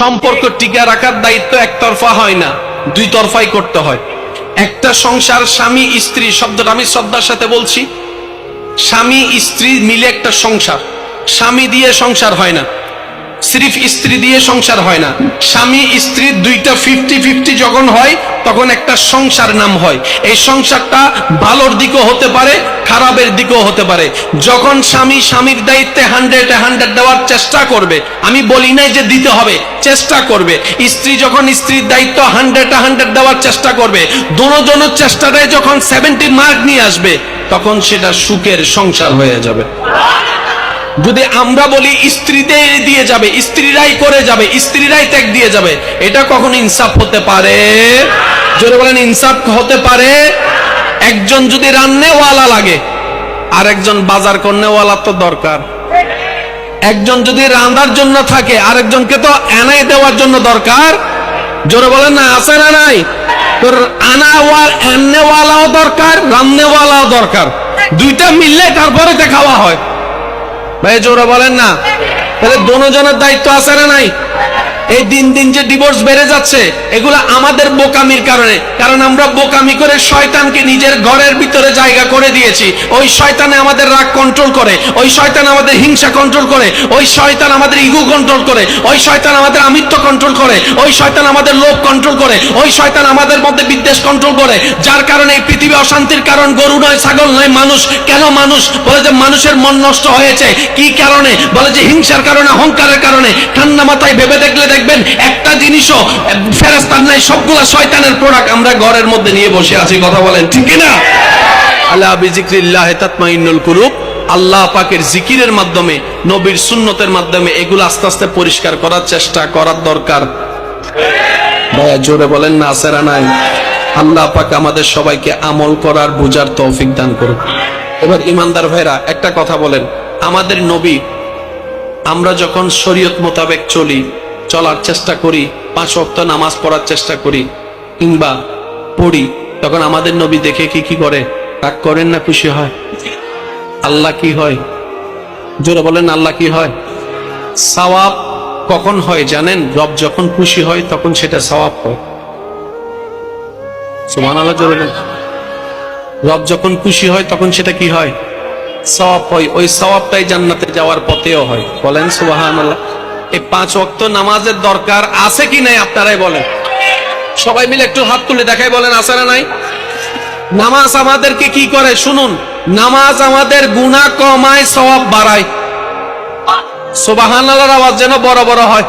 সম্পর্ক টিকা রাখার দায়িত্ব একতরফা হয় না দুই তরফাই করতে হয়। একটা সংসার স্বামী, স্ত্রী, শব্দটা আমি শ্রদ্ধার সাথে বলছি। স্বামী, স্ত্রী মিলে একটা সংসার। স্বামী দিয়ে সংসার হয় না সিরিফ স্ত্রী দিয়ে সংসার হয় না। স্বামী, স্ত্রী দুইটা ফিফটি ফিফটি যখন হয়, তখন একটা সংসার নাম হয়। এই সংসারটা ভালোর দিকও হতে পারে খারাপের দিকও হতে পারে। যখন স্বামী স্বামীর দায়িত্বে হান্ড্রেড হান্ড্রেড দেওয়ার চেষ্টা করবে, আমি বলি নাই যে দিতে হবে, চেষ্টা করবে। স্ত্রী যখন স্ত্রীর দায়িত্ব হান্ড্রেড হান্ড্রেড দেওয়ার চেষ্টা করবে দুজনের চেষ্টাটায় যখন সেভেন্টি মার্ক নিয়ে আসবে, তখন সেটা সুখের সংসার হয়ে যাবে। যদি আমরা বলি স্ত্রীদের দিয়ে যাবে, স্ত্রীরাই করে যাবে, স্ত্রীরাই ত্যাগ দিয়ে যাবে, এটা কখন ইনসাফ হতে পারে? জোরে বলেন, ইনসাফ হতে পারে? একজন যদি রান্নেওয়ালা লাগে আর একজন বাজার করনেওয়ালা তো দরকার। একজন যদি রান্নার জন্য থাকে, আরেকজনকে তো এনাই দেওয়ার জন্য দরকার। জোরে বলেন না, আছে না নাই? তোর আনাওয়াল এন্নেওয়ালাও দরকার, রান্নেওয়ালাও দরকার। দুইটা মিললে তারপরে তো খাওয়া হয়। ভাই, জোরে বলেন না। তাহলে দোনোজনের দায়িত্ব আছে না নাই? এই দিন দিন যে ডিভোর্স বেড়ে যাচ্ছে, এগুলো আমাদের বোকামির কারণে। কারণ আমরা বোকামি করে শয়তানকে নিজের ঘরের ভিতরে জায়গা করে দিয়েছি। ওই শয়তানে আমাদের রাগ কন্ট্রোল করে, ওই শয়তান আমাদের হিংসা কন্ট্রোল করে, ওই শয়তান আমাদের ইগো কন্ট্রোল করে, ওই শয়তান আমাদের আমিত্ব কন্ট্রোল করে, ওই শয়তান আমাদের লোভ কন্ট্রোল করে, ওই শয়তান আমাদের মধ্যে বিদ্বেষ কন্ট্রোল করে। যার কারণে এই পৃথিবী অশান্তির কারণ, গরু নয়, ছাগল নয়, মানুষ। কেন মানুষ? বলে যে মানুষের মন নষ্ট হয়েছে। কি কারণে? বলে যে হিংসার কারণে, অহংকারের কারণে। ঠান্ডা মাথায় ভেবে দেখলে দেখবেন একটা জিনিসও ফেরাস্তার নাই সবগুলা শয়তানের প্রোডাক্ট আমরা ঘরের মধ্যে নিয়ে বসে আছি, কথা বলেন, ঠিক না আল্লাহ বিজিক্রিল্লাহ তাতমাইন্নুল কুলুব, আল্লাহ পাকের জিকিরের মাধ্যমে, নবীর সুন্নতের মাধ্যমে এগুলো আস্তে আস্তে পরিষ্কার করার চেষ্টা করার দরকার। ভাইয়া, জোরে বলেন না আসেরা নাই। আল্লাহ পাক আমাদের সবাইকে আমল করার বুঝার তৌফিক দান করুক। এবার ইমানদার ভাইরা, একটা কথা বলেন, আমাদের নবী, আমরা যখন শরীয়ত মোতাবেক চলি চলার চেষ্টা করি, পাঁচ ওয়াক্ত নামাজ পড়ার চেষ্টা করি, কিংবা পড়ি। তখন আমাদের নবী দেখে কি কি করে? রাগ করেন না, খুশি হয়? আল্লাহ কি হয়? জোরে বলেন, আল্লাহ কি হয়? সওয়াব কখন হয় জানেন? রব যখন খুশি হয়, তখন সেটা সওয়াব হয়। সুমান আল্লাহ জোরে। রব যখন খুশি হয়, তখন সেটা কি হয়? সওয়াব হয়। ওই সওয়াবটাই জান্নাতে যাওয়ার পথেও হয়। বলেন সুবাহান আল্লাহ এই পাঁচ অক্ত নামাজের দরকার আছে কি নাই আপনারাই বলেন। সবাই মিলে একটু হাত তুলে দেখাই বলেন, আছে না নাই? নামাজ আমাদেরকে কি করে? শুনুন, নামাজ আমাদের গুণা কমায় সবাব বাড়ায়। সোবাহান আওয়াজ যেন বড় বড় হয়।